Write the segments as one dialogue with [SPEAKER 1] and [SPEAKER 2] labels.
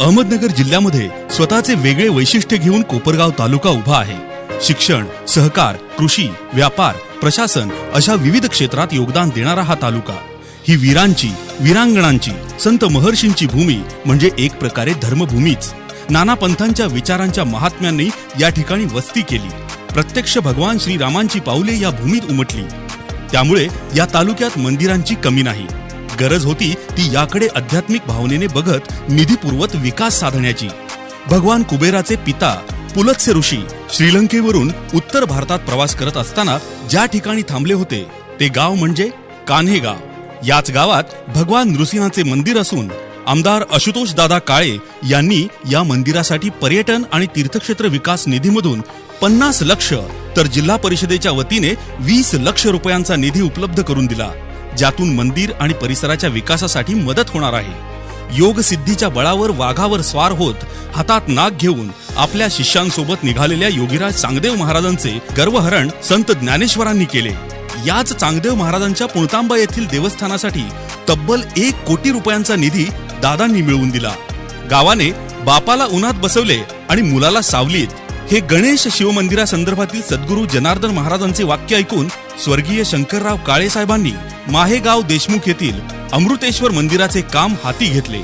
[SPEAKER 1] अहमदनगर जिल्ह्यामध्ये स्वतःचे वेगळे वैशिष्ट्य घेऊन कोपरगाव तालुका उभा आहे. शिक्षण सहकार कृषी व्यापार प्रशासन अशा विविध क्षेत्रात योगदान देणारा हा तालुका. ही वीरांची वीरांगणांची संत महर्षींची भूमी म्हणजे एक प्रकारे धर्मभूमीच. नाना पंथांच्या विचारांच्या महात्म्यांनी या ठिकाणी वस्ती केली. प्रत्यक्ष भगवान श्रीरामांची पाऊले या भूमीत उमटली. त्यामुळे या तालुक्यात मंदिरांची कमी नाही. गरज होती ती याकडे आध्यात्मिक भावनेने बघत निधीपूर्वत विकास साधण्याची. भगवान कुबेराचे पिता पुलत्स्य ऋषी श्रीलंकेवरून उत्तर भारतात प्रवास करत असताना ज्या ठिकाणी थांबले होते ते गाव म्हणजे कान्हे गाव. याच गावात भगवान नृसिंहाचे मंदिर असून आमदार आशुतोष दादा काळे यांनी या मंदिरासाठी पर्यटन आणि तीर्थक्षेत्र विकास निधीमधून पन्नास लक्ष तर जिल्हा परिषदेच्या वतीने वीस लक्ष रुपयांचा निधी उपलब्ध करून दिला. ज्यातून मंदिर आणि परिसराच्या विकासासाठी मदत होणार आहे. योग सिद्धीच्या बळावर वाघावर स्वार होत हातात नाग घेऊन आपल्या शिष्यांसोबत निघालेल्या योगीराज चांगदेव महाराजांचे गर्वहरण संत ज्ञानेश्वरांनी केले. याच चांगदेव महाराजांच्या पुणतांबा येथील देवस्थानासाठी तब्बल एक कोटी रुपयांचा निधी दादांनी मिळवून दिला. गावाने बापाला उन्हात बसवले आणि मुलाला सावलीत. हे गणेश शिवमंदिरासंदर्भातील सद्गुरू जनार्दन महाराजांचे वाक्य ऐकून स्वर्गीय शंकरराव काळे साहेबांनी माहेगाव देशमुख येथील अमृतेश्वर मंदिराचे काम हाती घेतले.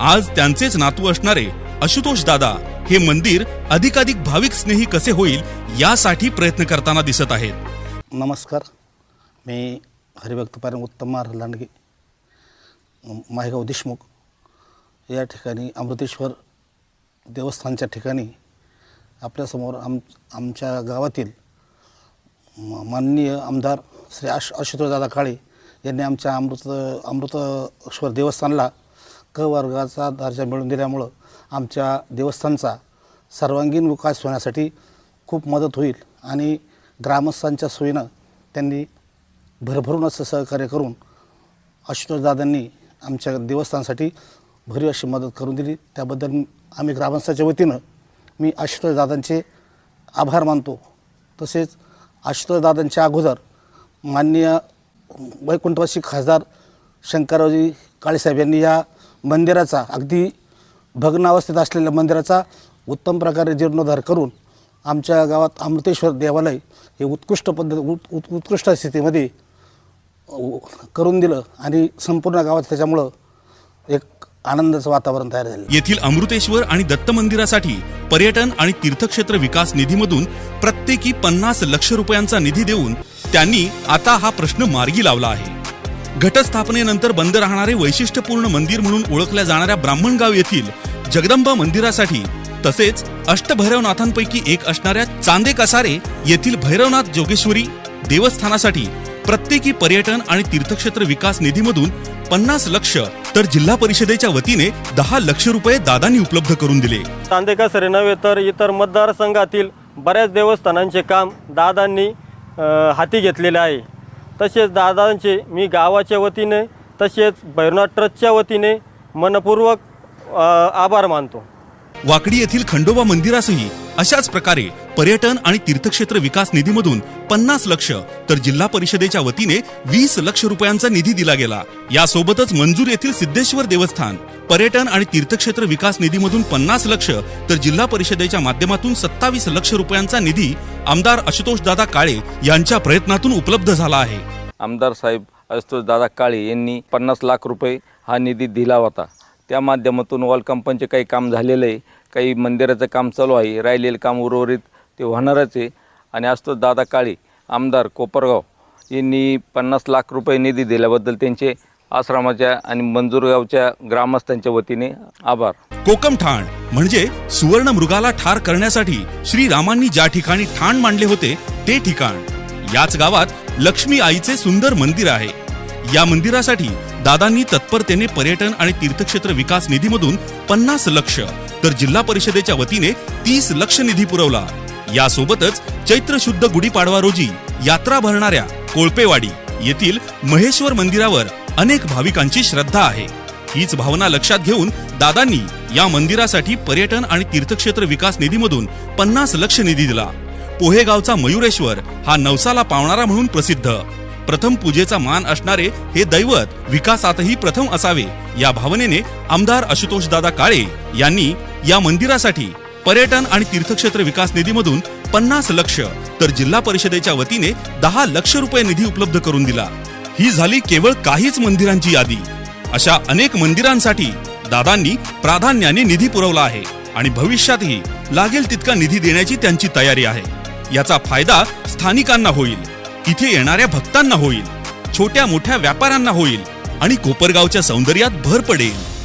[SPEAKER 1] आज त्यांचेच नातू असणारे आशुतोष दादा हे मंदिर अधिकाधिक भाविक स्नेही कसे होईल यासाठी प्रयत्न करताना दिसत आहेत.
[SPEAKER 2] नमस्कार. मी हरिभक्त पारंग उत्तम महाराज लांडगे माहेगाव देशमुख. या ठिकाणी अमृतेश्वर देवस्थानच्या ठिकाणी आपल्यासमोर आम आमच्या गावातील माननीय आमदार श्री आश आशुतोषदादा काळे यांनी आमच्या अमृत अमृतेश्वर देवस्थानला क वर्गाचा दर्जा मिळवून दिल्यामुळं आमच्या देवस्थानचा सर्वांगीण विकास होण्यासाठी खूप मदत होईल आणि ग्रामस्थांच्या सोयीनं त्यांनी भरभरून असं सहकार्य करून आशुतोषदादांनी आमच्या देवस्थानसाठी भरीव अशी मदत करून दिली. त्याबद्दल आम्ही ग्रामस्थाच्या वतीनं मी आशुतोषदादांचे आभार मानतो. तसेच आशुतोषदादांच्या अगोदर माननीय वैकुंठवासी खासदार शंकररावजी काळेसाहेब यांनी या मंदिराचा अगदी भग्नावस्थेत असलेल्या मंदिराचा उत्तम प्रकारे जीर्णोद्धार करून आमच्या गावात अमृतेश्वर देवालय हे उत्कृष्ट पद्धत उत् उत् उत्कृष्ट स्थितीमध्ये करून दिलं आणि संपूर्ण गावात त्याच्यामुळं एक आनंदाचं वातावरण तयार झालं
[SPEAKER 1] येथील अमृतेश्वर आणि दत्त मंदिरासाठी पर्यटन आणि तीर्थक्षेत्र विकास निधीमधून प्रत्येकी पन्नास लक्ष रुपयांचा निधी देऊन त्यांनी आता हा प्रश्न मार्गी लावला आहे. घटस्थापनेनंतर बंद राहणारे वैशिष्ट्यपूर्ण मंदिर म्हणून ओळखल्या जाणाऱ्या ब्राह्मणगाव येथील जगदंबा मंदिरासाठी तसेच अष्टभैरवनाथांपैकी एक असणाऱ्या चांदे कसारे येथील भैरवनाथ जोगेश्वरी देवस्थानासाठी प्रत्येकी पर्यटन आणि तीर्थक्षेत्र विकास निधीमधून पन्नास लक्ष तर जिल्हा परिषदेच्या वतीने दहा लक्ष रुपये दादांनी उपलब्ध करून दिले.
[SPEAKER 3] चांदेकसरे नव्हे तर इतर मतदारसंघातील बऱ्याच देवस्थानांचे काम दादांनी हाती घेतलेले आहे. तसेच दादांचे मी गावाच्या वतीने तसेच भैरवनाथ ट्रस्टच्या वतीने मनपूर्वक आभार मानतो.
[SPEAKER 1] वाकडी येथील खंडोबा मंदिरासही अशाच प्रकारे पर्यटन आणि तीर्थक्षेत्र विकास निधीमधून पन्नास लक्ष तर जिल्हा परिषदेच्या वतीने वीस लक्ष रुपयांचा निधी दिला गेला. यासोबतच मंजूर येथील सिद्धेश्वर देवस्थान पर्यटन आणि तीर्थक्षेत्र विकास निधीमधून पन्नास लक्ष तर जिल्हा परिषदेच्या माध्यमातून सत्तावीस लक्ष रुपयांचा निधी आमदार आशुतोष दादा काळे यांच्या प्रयत्नातून उपलब्ध झाला आहे.
[SPEAKER 4] आमदार साहेब आशुतोषदादा दादा काळे यांनी पन्नास लाख रुपये हा निधी दिला होता. त्या माध्यमातून वॉल कंपनीचे काही काम झालेलं आहे काही मंदिराचं काम चालू आहे राहिलेलं काम उर्वरित ते होणारच आहे. आणि असतो दादा काळे आमदार कोपरगाव यांनी पन्नास लाख रुपये निधी दिल्याबद्दल त्यांचे आश्रमाच्या आणि मंजूरगावच्या ग्रामस्थांच्या वतीने आभार.
[SPEAKER 1] कोकम ठाण म्हणजे सुवर्ण मृगाला ठार करण्यासाठी श्रीरामांनी ज्या ठिकाणी ठाण मांडले होते ते ठिकाण. याच गावात लक्ष्मी आईचे सुंदर मंदिर आहे. या मंदिरासाठी दादांनी तत्परतेने पर्यटन आणि तीर्थक्षेत्र विकास निधीमधून पन्नास लक्ष तर जिल्हा परिषदेच्या वतीने तीस लक्ष निधी पुरवला. यासोबतच चैत्र शुद्ध गुढीपाडवा रोजी यात्रा भरणाऱ्या कोळपेवाडी येथील महेश्वर मंदिरावर अनेक भाविकांची श्रद्धा आहे. हीच भावना लक्षात घेऊन दादांनी या मंदिरासाठी पर्यटन आणि तीर्थक्षेत्र विकास निधीमधून पन्नास लक्ष निधी दिला. पोहेगावचा मयुरेश्वर हा नवसाला पावणारा म्हणून प्रसिद्ध. प्रथम पूजेचा मान असणारे हे दैवत विकासातही प्रथम असावे या भावनेने आमदार आशुतोष दादा काळे यांनी या मंदिरासाठी पर्यटन आणि तीर्थक्षेत्र विकास निधीमधून पन्नास लक्ष तर जिल्हा परिषदेच्या वतीने दहा लक्ष रुपये निधी उपलब्ध करून दिला. ही झाली केवळ काहीच मंदिरांची यादी. अशा अनेक मंदिरांसाठी दादांनी प्राधान्याने निधी पुरवला आहे आणि भविष्यातही लागेल तितका निधी देण्याची त्यांची तयारी आहे. याचा फायदा स्थानिकांना होईल. इथे येणाऱ्या भक्तांना होईल. छोट्या मोठ्या व्यापाऱ्यांना होईल आणि कोपरगावच्या सौंदर्यात भर पडेल.